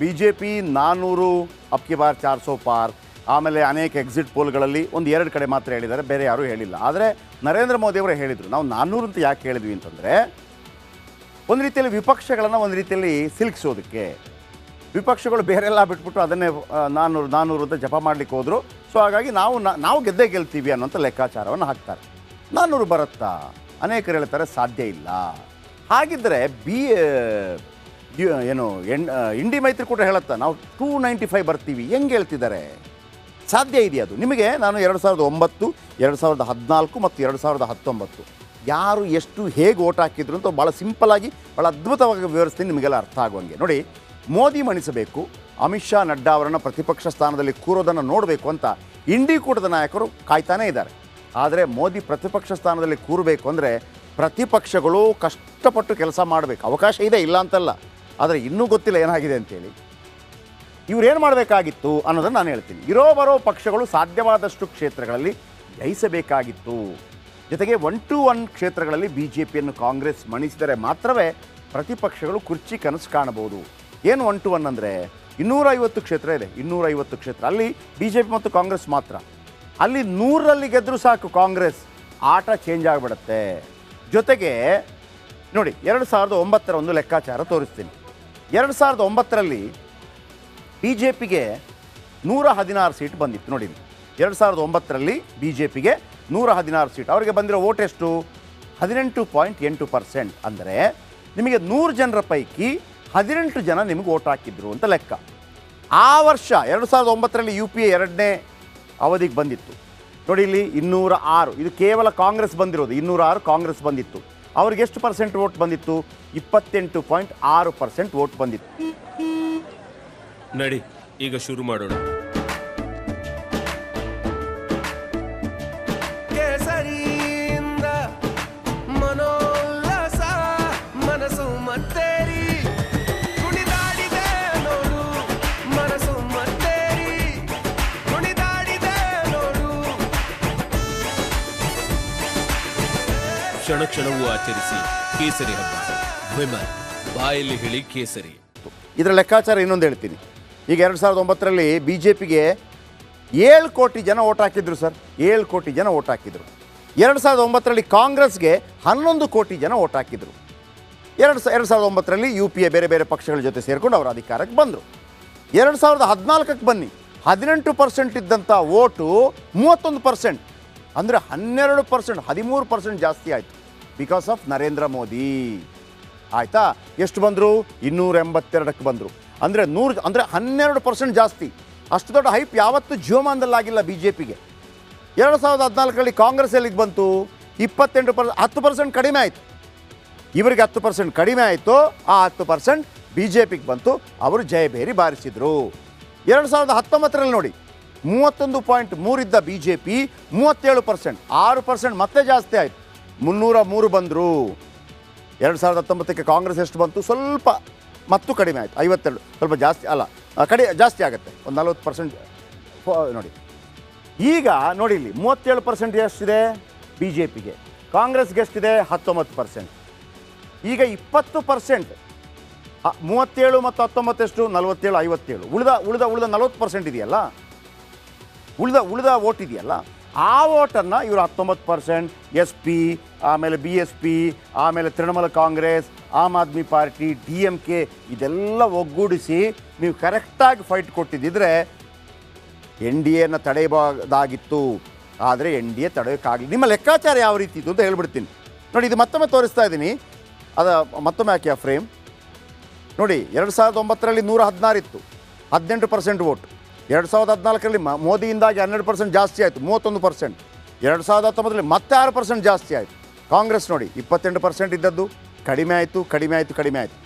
B J P ನಾನ್ನೂರು ಅಬ್ಕಿ bar ಚಾರ್ so ಪಾರ್, ಆಮೇಲೆ ಅನೇಕ ಎಕ್ಸಿಟ್ ಪೋಲ್ಗಳಲ್ಲಿ ಒಂದು ಎರಡು ಕಡೆ ಮಾತ್ರ ಹೇಳಿದ್ದಾರೆ, ಬೇರೆ ಯಾರೂ ಹೇಳಿಲ್ಲ. ಆದರೆ ನರೇಂದ್ರ ಮೋದಿ ಅವರು ಹೇಳಿದರು, ನಾವು ನಾನ್ನೂರು ಅಂತ ಯಾಕೆ ಹೇಳಿದ್ವಿ ಅಂತಂದರೆ, ಒಂದು ರೀತಿಯಲ್ಲಿ ವಿಪಕ್ಷಗಳನ್ನು ಒಂದು ರೀತಿಯಲ್ಲಿ ಸಿಲುಕಿಸೋದಕ್ಕೆ. ವಿಪಕ್ಷಗಳು ಬೇರೆಲ್ಲ ಬಿಟ್ಬಿಟ್ಟು ಅದನ್ನೇ ನಾನ್ನೂರು ನಾನ್ನೂರು ಅಂತ ಜಪ ಮಾಡಲಿಕ್ಕೆ ಹೋದರು. ಸೊ ಹಾಗಾಗಿ ನಾವು ನಾವು ಗೆದ್ದೇ ಗೆಲ್ತೀವಿ ಅನ್ನೋಂಥ ಲೆಕ್ಕಾಚಾರವನ್ನು ಹಾಕ್ತಾರೆ. ನಾನ್ನೂರು ಬರುತ್ತಾ? ಅನೇಕರು ಹೇಳ್ತಾರೆ, ಸಾಧ್ಯ ಇಲ್ಲ. ಹಾಗಿದ್ದರೆ ಬಿ ಏನು ಎಂಡ್ ಇಂಡಿ ಮೈತ್ರಿಕೂಟ ಹೇಳುತ್ತಾ. ನಾವು ಟೂ ನೈಂಟಿ ಫೈವ್ ಬರ್ತೀವಿ. ಹೆಂಗೆ ಹೇಳ್ತಿದ್ದಾರೆ? ಸಾಧ್ಯ ಇದೆ ಅದು? ನಿಮಗೆ? ನಾನು ಎರಡು ಸಾವಿರದ ಒಂಬತ್ತು, ಎರಡು ಸಾವಿರದ ಹದಿನಾಲ್ಕು ಮತ್ತು ಎರಡು ಸಾವಿರದ ಹತ್ತೊಂಬತ್ತು. ಯಾರು ಎಷ್ಟು ಹೇಗೆ ಓಟ್ ಹಾಕಿದ್ರು ಅಂತ ಭಾಳ ಸಿಂಪಲಾಗಿ ಭಾಳ ಅದ್ಭುತವಾಗಿ ವಿವರಿಸ್ತೀನಿ, ನಿಮಗೆಲ್ಲ ಅರ್ಥ ಆಗುವಂಗೆ. ನೋಡಿ, ಮೋದಿ ಮಣಿಸಬೇಕು, ಅಮಿತ್ ಶಾ, ನಡ್ಡಾ ಅವರನ್ನು ಪ್ರತಿಪಕ್ಷ ಸ್ಥಾನದಲ್ಲಿ ಕೂರೋದನ್ನು ನೋಡಬೇಕು ಅಂತ ಇಂಡಿ ಕೂಟದ ನಾಯಕರು ಕಾಯ್ತಾನೇ ಇದ್ದಾರೆ. ಆದರೆ ಮೋದಿ ಪ್ರತಿಪಕ್ಷ ಸ್ಥಾನದಲ್ಲಿ ಕೂರಬೇಕು ಅಂದರೆ ಪ್ರತಿಪಕ್ಷಗಳು ಕಷ್ಟಪಟ್ಟು ಕೆಲಸ ಮಾಡಬೇಕು. ಅವಕಾಶ ಇದೆ, ಇಲ್ಲ ಅಂತಲ್ಲ. ಆದರೆ ಇನ್ನೂ ಗೊತ್ತಿಲ್ಲ ಏನಾಗಿದೆ ಅಂತೇಳಿ. ಏನು ಮಾಡಬೇಕಾಗಿತ್ತು ಅನ್ನೋದನ್ನು ನಾನು ಹೇಳ್ತೀನಿ. ಇರೋ ಬರೋ ಪಕ್ಷಗಳು ಸಾಧ್ಯವಾದಷ್ಟು ಕ್ಷೇತ್ರಗಳಲ್ಲಿ ಜಯಿಸಬೇಕಾಗಿತ್ತು. ಜೊತೆಗೆ ಒನ್ ಟು ಒನ್ ಕ್ಷೇತ್ರಗಳಲ್ಲಿ ಬಿ ಜೆ ಪಿಯನ್ನು ಕಾಂಗ್ರೆಸ್ ಮಣಿಸಿದರೆ ಮಾತ್ರವೇ ಪ್ರತಿಪಕ್ಷಗಳು ಕುರ್ಚಿ ಕನಸು ಕಾಣಬಹುದು. ಏನು ಒನ್ ಟು ಒನ್ ಅಂದರೆ? ಇನ್ನೂರೈವತ್ತು ಕ್ಷೇತ್ರ ಇದೆ. ಇನ್ನೂರೈವತ್ತು ಕ್ಷೇತ್ರ. ಅಲ್ಲಿ ಬಿ ಜೆ ಪಿ ಮತ್ತು ಕಾಂಗ್ರೆಸ್ ಮಾತ್ರ. ಅಲ್ಲಿ ನೂರರಲ್ಲಿ ಗೆದ್ದರೂ ಸಾಕು ಕಾಂಗ್ರೆಸ್. ಆಟ ಚೇಂಜ್ ಆಗಿಬಿಡುತ್ತೆ. ಜೊತೆಗೆ ನೋಡಿ, ಎರಡು ಸಾವಿರದ ಒಂಬತ್ತರ ಒಂದು ಲೆಕ್ಕಾಚಾರ ತೋರಿಸ್ತೀನಿ. ಎರಡು ಸಾವಿರದ ಒಂಬತ್ತರಲ್ಲಿ ಬಿ ಜೆ ಪಿಗೆ ನೂರ ಹದಿನಾರು ಸೀಟ್ ಬಂದಿತ್ತು. ನೋಡಿ. ಎರಡು ಸಾವಿರದ ಒಂಬತ್ತರಲ್ಲಿ ಬಿ ಜೆ ಪಿಗೆ ನೂರ ಹದಿನಾರು ಸೀಟ್. ಅವರಿಗೆ ಬಂದಿರೋ ಓಟ್ ಎಷ್ಟು? ಹದಿನೆಂಟು ಪಾಯಿಂಟ್ ಎಂಟು ಪರ್ಸೆಂಟ್ ಅಂದರೆ ನಿಮಗೆ ನೂರು ಜನರ ಪೈಕಿ ಹದಿನೆಂಟು ಜನ ನಿಮಗೆ ಓಟ್ ಹಾಕಿದ್ರು ಅಂತ ಲೆಕ್ಕ. ಆ ವರ್ಷ ಎರಡು ಸಾವಿರದ ಒಂಬತ್ತರಲ್ಲಿ ಯು ಪಿ ಎ ಎರಡನೇ ಅವಧಿಗೆ ಬಂದಿತ್ತು. ನೋಡಿ ಇಲ್ಲಿ ಇನ್ನೂರ ಆರು. ಇದು ಕೇವಲ ಕಾಂಗ್ರೆಸ್ ಬಂದಿರೋದು. ಇನ್ನೂರ ಆರು ಕಾಂಗ್ರೆಸ್ ಬಂದಿತ್ತು. ಅವ್ರಿಗೆ ಎಷ್ಟು ಪರ್ಸೆಂಟ್ ವೋಟ್ ಬಂದಿತ್ತು? ಇಪ್ಪತ್ತೆಂಟು ಪಾಯಿಂಟ್ ಆರು ಪರ್ಸೆಂಟ್ ವೋಟ್ ಬಂದಿತ್ತು. ನಡಿ ಈಗ ಶುರು ಮಾಡೋಣ. ಕೇಸರಿಯಿಂದ ಕ್ಷಣ ಕ್ಷಣವೂ ಆಚರಿಸಿ ಕೇಸರಿ ಹಬ್ಬ. ವಿಮಲ್, ಬಾಯಲ್ಲಿ ಹೇಳಿ ಕೇಸರಿ. ಇದರ ಲೆಕ್ಕಾಚಾರ ಇನ್ನೊಂದು ಹೇಳ್ತೀನಿ. ಈಗ ಎರಡು ಸಾವಿರದ ಒಂಬತ್ತರಲ್ಲಿ ಬಿ ಜೆ ಪಿಗೆ ಏಳು ಕೋಟಿ ಜನ ಓಟ್ ಹಾಕಿದ್ರು ಸರ್. ಏಳು ಕೋಟಿ ಜನ ಓಟ್ ಹಾಕಿದ್ರು. ಎರಡು ಸಾವಿರದ ಒಂಬತ್ತರಲ್ಲಿ ಕಾಂಗ್ರೆಸ್ಗೆ ಹನ್ನೊಂದು ಕೋಟಿ ಜನ ಓಟ್ ಹಾಕಿದ್ರು. ಎರಡು ಸ, ಎರಡು ಸಾವಿರದ ಒಂಬತ್ತರಲ್ಲಿ ಯು ಪಿ ಎ ಬೇರೆ ಬೇರೆ ಪಕ್ಷಗಳ ಜೊತೆ ಸೇರಿಕೊಂಡು ಅವರು ಅಧಿಕಾರಕ್ಕೆ ಬಂದರು. ಎರಡು ಸಾವಿರದ ಹದಿನಾಲ್ಕಕ್ಕೆ ಬನ್ನಿ. ಹದಿನೆಂಟು ಪರ್ಸೆಂಟ್ ಇದ್ದಂಥ ಓಟು ಮೂವತ್ತೊಂದು ಪರ್ಸೆಂಟ್. ಅಂದರೆ ಹನ್ನೆರಡು ಪರ್ಸೆಂಟ್, ಹದಿಮೂರು ಪರ್ಸೆಂಟ್ ಜಾಸ್ತಿ ಆಯಿತು ಬಿಕಾಸ್ ಆಫ್ ನರೇಂದ್ರ ಮೋದಿ. ಆಯಿತಾ? ಎಷ್ಟು ಬಂದರು? ಇನ್ನೂರ ಎಂಬತ್ತೆರಡಕ್ಕೆ ಬಂದರು. ಅಂದರೆ ನೂರು, ಅಂದರೆ ಹನ್ನೆರಡು ಪರ್ಸೆಂಟ್ ಜಾಸ್ತಿ. ಅಷ್ಟು ದೊಡ್ಡ ಹೈಪ್ ಯಾವತ್ತೂ ಜೀವಮಾನದಲ್ಲಾಗಿಲ್ಲ ಬಿ ಜೆ ಪಿಗೆ ಎರಡು ಸಾವಿರದ ಹದಿನಾಲ್ಕರಲ್ಲಿ ಕಾಂಗ್ರೆಸ್ ಎಲ್ಲಿಗೆ ಬಂತು? ಇಪ್ಪತ್ತೆಂಟು ಪರ್ ಹತ್ತು ಪರ್ಸೆಂಟ್ ಕಡಿಮೆ ಆಯಿತು. ಇವರಿಗೆ ಹತ್ತು ಪರ್ಸೆಂಟ್ ಕಡಿಮೆ ಆಯಿತು. ಆ ಹತ್ತು ಪರ್ಸೆಂಟ್ ಬಿ ಜೆ ಪಿಗೆ ಬಂತು. ಅವರು ಜಯಭೇರಿ ಬಾರಿಸಿದರು. ಎರಡು ಸಾವಿರದ ಹತ್ತೊಂಬತ್ತರಲ್ಲಿ ನೋಡಿ ಮೂವತ್ತೊಂದು ಪಾಯಿಂಟ್ ಮೂರಿದ್ದ ಬಿ ಜೆ ಪಿ ಮೂವತ್ತೇಳು ಪರ್ಸೆಂಟ್. ಆರು ಪರ್ಸೆಂಟ್ ಮತ್ತೆ ಜಾಸ್ತಿ ಆಯಿತು. ಮುನ್ನೂರ ಮೂರು ಬಂದರು. ಎರಡು ಸಾವಿರದ ಹತ್ತೊಂಬತ್ತಕ್ಕೆ ಕಾಂಗ್ರೆಸ್ ಎಷ್ಟು ಬಂತು? ಸ್ವಲ್ಪ ಮತ್ತು ಕಡಿಮೆ ಆಯಿತು. ಐವತ್ತೆರಡು. ಸ್ವಲ್ಪ ಜಾಸ್ತಿ, ಅಲ್ಲ ಕಡಿ, ಜಾಸ್ತಿ ಆಗುತ್ತೆ. ಒಂದು ನಲ್ವತ್ತು ಪರ್ಸೆಂಟ್ ನೋಡಿ. ಈಗ ನೋಡಿ ಇಲ್ಲಿ, ಮೂವತ್ತೇಳು ಪರ್ಸೆಂಟ್ ಎಷ್ಟಿದೆ? ಬಿ ಜೆ ಪಿಗೆ ಕಾಂಗ್ರೆಸ್ಗೆ ಎಷ್ಟಿದೆ? ಹತ್ತೊಂಬತ್ತು ಪರ್ಸೆಂಟ್. ಈಗ ಇಪ್ಪತ್ತು ಪರ್ಸೆಂಟ್ ಮೂವತ್ತೇಳು ಮತ್ತು ಹತ್ತೊಂಬತ್ತೆಷ್ಟು, ನಲವತ್ತೇಳು, ಐವತ್ತೇಳು. ಉಳಿದ ಉಳಿದ ಉಳಿದ ನಲವತ್ತು ಪರ್ಸೆಂಟ್ ಇದೆಯಲ್ಲ? ಉಳಿದ ಉಳಿದ ಓಟ್ ಇದೆಯಲ್ಲ, ಆ ಓಟನ್ನು ಇವರು ಹತ್ತೊಂಬತ್ತು ಪರ್ಸೆಂಟ್ ಎಸ್ ಪಿ, ಆಮೇಲೆ ಬಿ ಎಸ್ ಪಿ, ಆಮೇಲೆ Trinamool Congress, Aam Aadmi party, D M K ಇದೆಲ್ಲ ಒಗ್ಗೂಡಿಸಿ ನೀವು ಕರೆಕ್ಟಾಗಿ ಫೈಟ್ ಕೊಟ್ಟಿದ್ದಿದ್ರೆ ಎನ್ ಡಿ ಎನ ತಡೆಯಬಹುದಾಗಿತ್ತು. ಆದರೆ ಎನ್ ಡಿ ಎ ತಡೆಯೋಕ್ಕಾಗಲಿ ನಿಮ್ಮ ಲೆಕ್ಕಾಚಾರ ಯಾವ ರೀತಿ ಇತ್ತು ಅಂತ ಹೇಳ್ಬಿಡ್ತೀನಿ. ನೋಡಿ, ಇದು ಮತ್ತೊಮ್ಮೆ ತೋರಿಸ್ತಾ ಇದ್ದೀನಿ. ಅದ ಮತ್ತೊಮ್ಮೆ ಹಾಕಿ ಆ ಫ್ರೇಮ್. ನೋಡಿ, ಎರಡು ಸಾವಿರದ ಒಂಬತ್ತರಲ್ಲಿ ನೂರ ಹದಿನಾರು ಇತ್ತು. ಹದಿನೆಂಟು ಪರ್ಸೆಂಟ್ ವೋಟ್. ಎರಡು ಸಾವಿರದ ಹದಿನಾಲ್ಕರಲ್ಲಿ ಮೋದಿಯಿಂದಾಗಿ ಹನ್ನೆರಡು ಪರ್ಸೆಂಟ್ ಜಾಸ್ತಿ ಆಯಿತು, ಮೂವತ್ತೊಂದು ಪರ್ಸೆಂಟ್ ಎರಡು ಸಾವಿರದ ಹತ್ತೊಂಬತ್ತರಲ್ಲಿ ಮತ್ತೆ ಆರು ಪರ್ಸೆಂಟ್ ಜಾಸ್ತಿ ಆಯಿತು. ಕಾಂಗ್ರೆಸ್ ನೋಡಿ, ಇಪ್ಪತ್ತೆಂಟು ಪರ್ಸೆಂಟ್ ಇದ್ದದ್ದು ಕಡಿಮೆ ಆಯಿತು ಕಡಿಮೆ ಆಯಿತು ಕಡಿಮೆ ಆಯಿತು.